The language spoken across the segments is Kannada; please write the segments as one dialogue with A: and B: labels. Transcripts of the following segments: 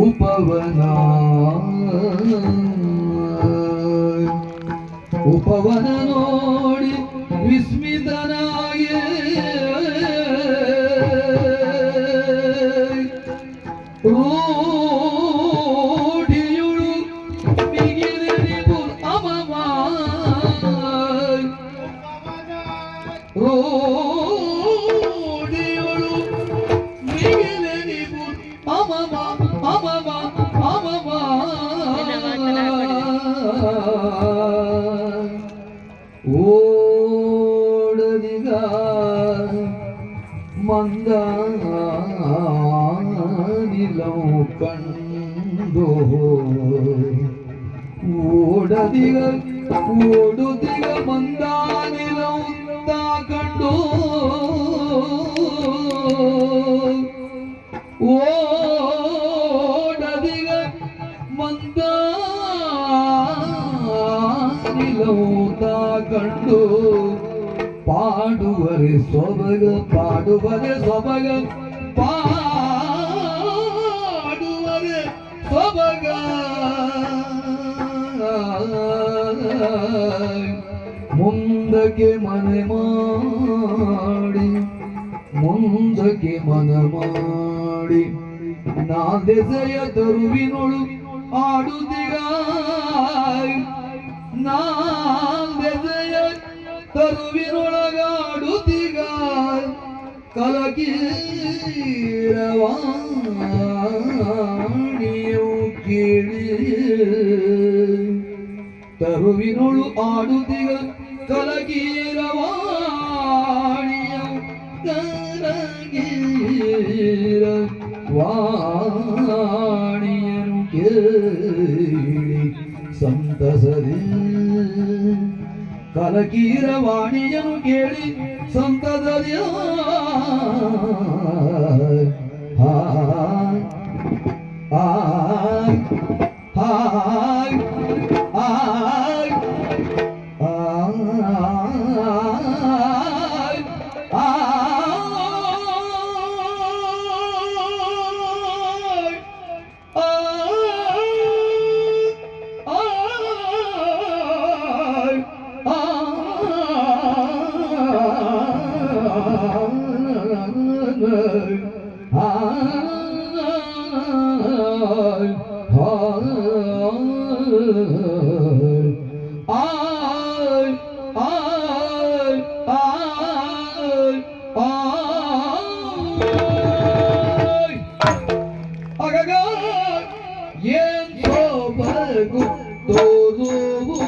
A: ಉಪವನ ಉಪವನ ನೋಡಿ ವಿಸ್ಮಿತನಾಗಿ. ಓಡದಿಗ ಓಡುದಿಗ ಮಂದ ನಿಲವುಂದ ಕಂಡು ಓಡದಿಗ ಮಂದ ನಿಲವುಂದ ಕಂಡು ಪಾಡುವರೆ ಸೊಬಗ ಪಾಡುವರೆ ಮುಂದಕ್ಕೆ ಮನೆ ಮಾಡಿ ಮುಂದಕ್ಕೆ ಮನ ಮಾಡಿ ನಾ ದೆಸೆಯ ತರುವಿನೊಳು ಆಡುದಿಗ ನಾ ದೆಸೆಯ ತರುವಿನೊಳಗಾಡುತ್ತೀಗ ಕಲಕೀರವಾಣಿಯು ಕೇಳಿ ತರುವಿನೊಳು ಆಡುತ್ತೀಗ ಕಲಕೀರವಾಣಿಯ ಕಲಗೀರ ವಾಣಿಯನು ಕೇಳಿ ಸಂತಸದಿ ಕಲಕೀರ ವಾಣಿಯನು ಕೇಳಿ ಸಂತದರ್ಯ Yeah, so bad, good, so good.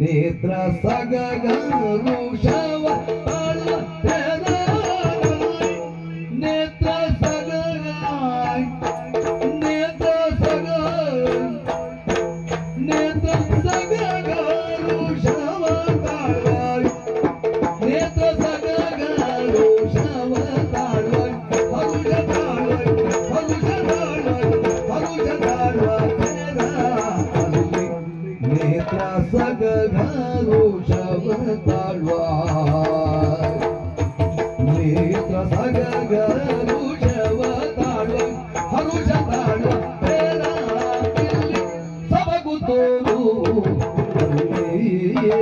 A: Netra Sagagan yeah.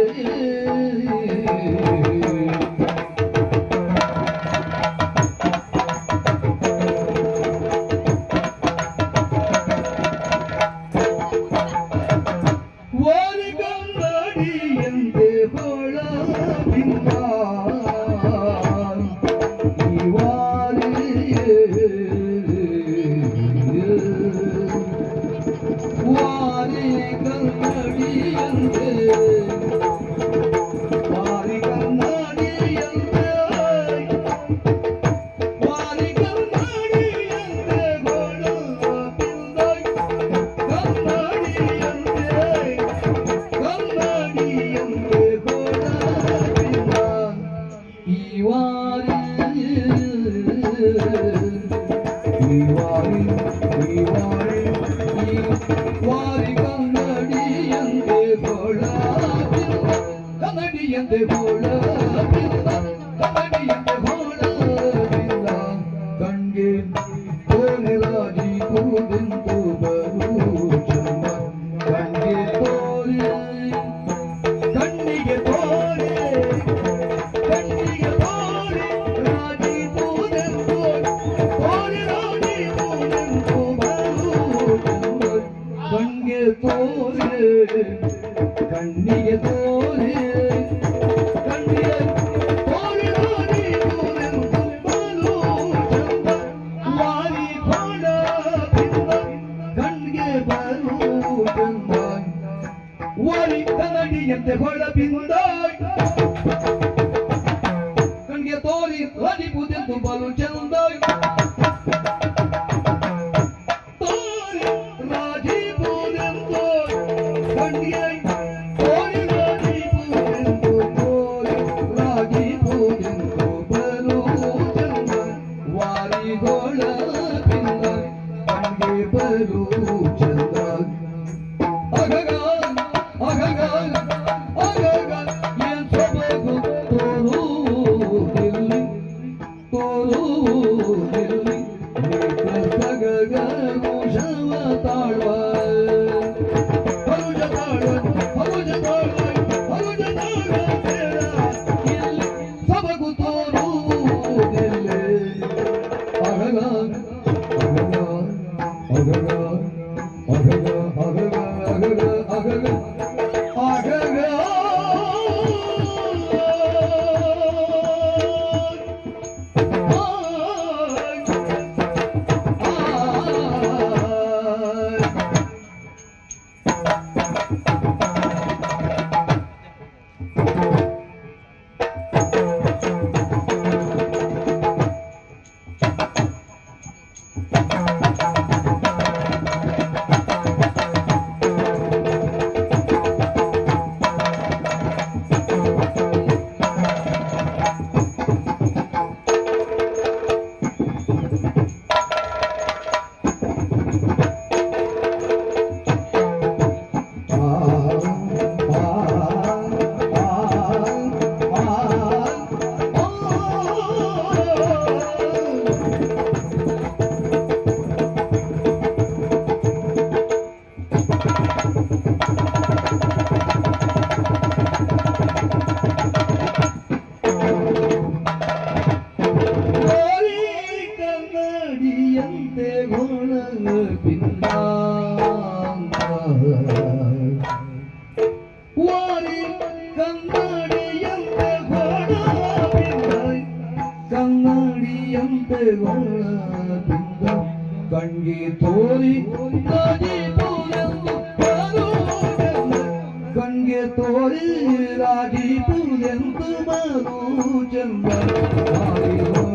A: Thank you. ಬರುವುದನ್ನ ಒಳಿತ ನಡಿಯಂತೆ ಹೊಳಬಿಂದ రాగి పూలెంత మను చంద్ర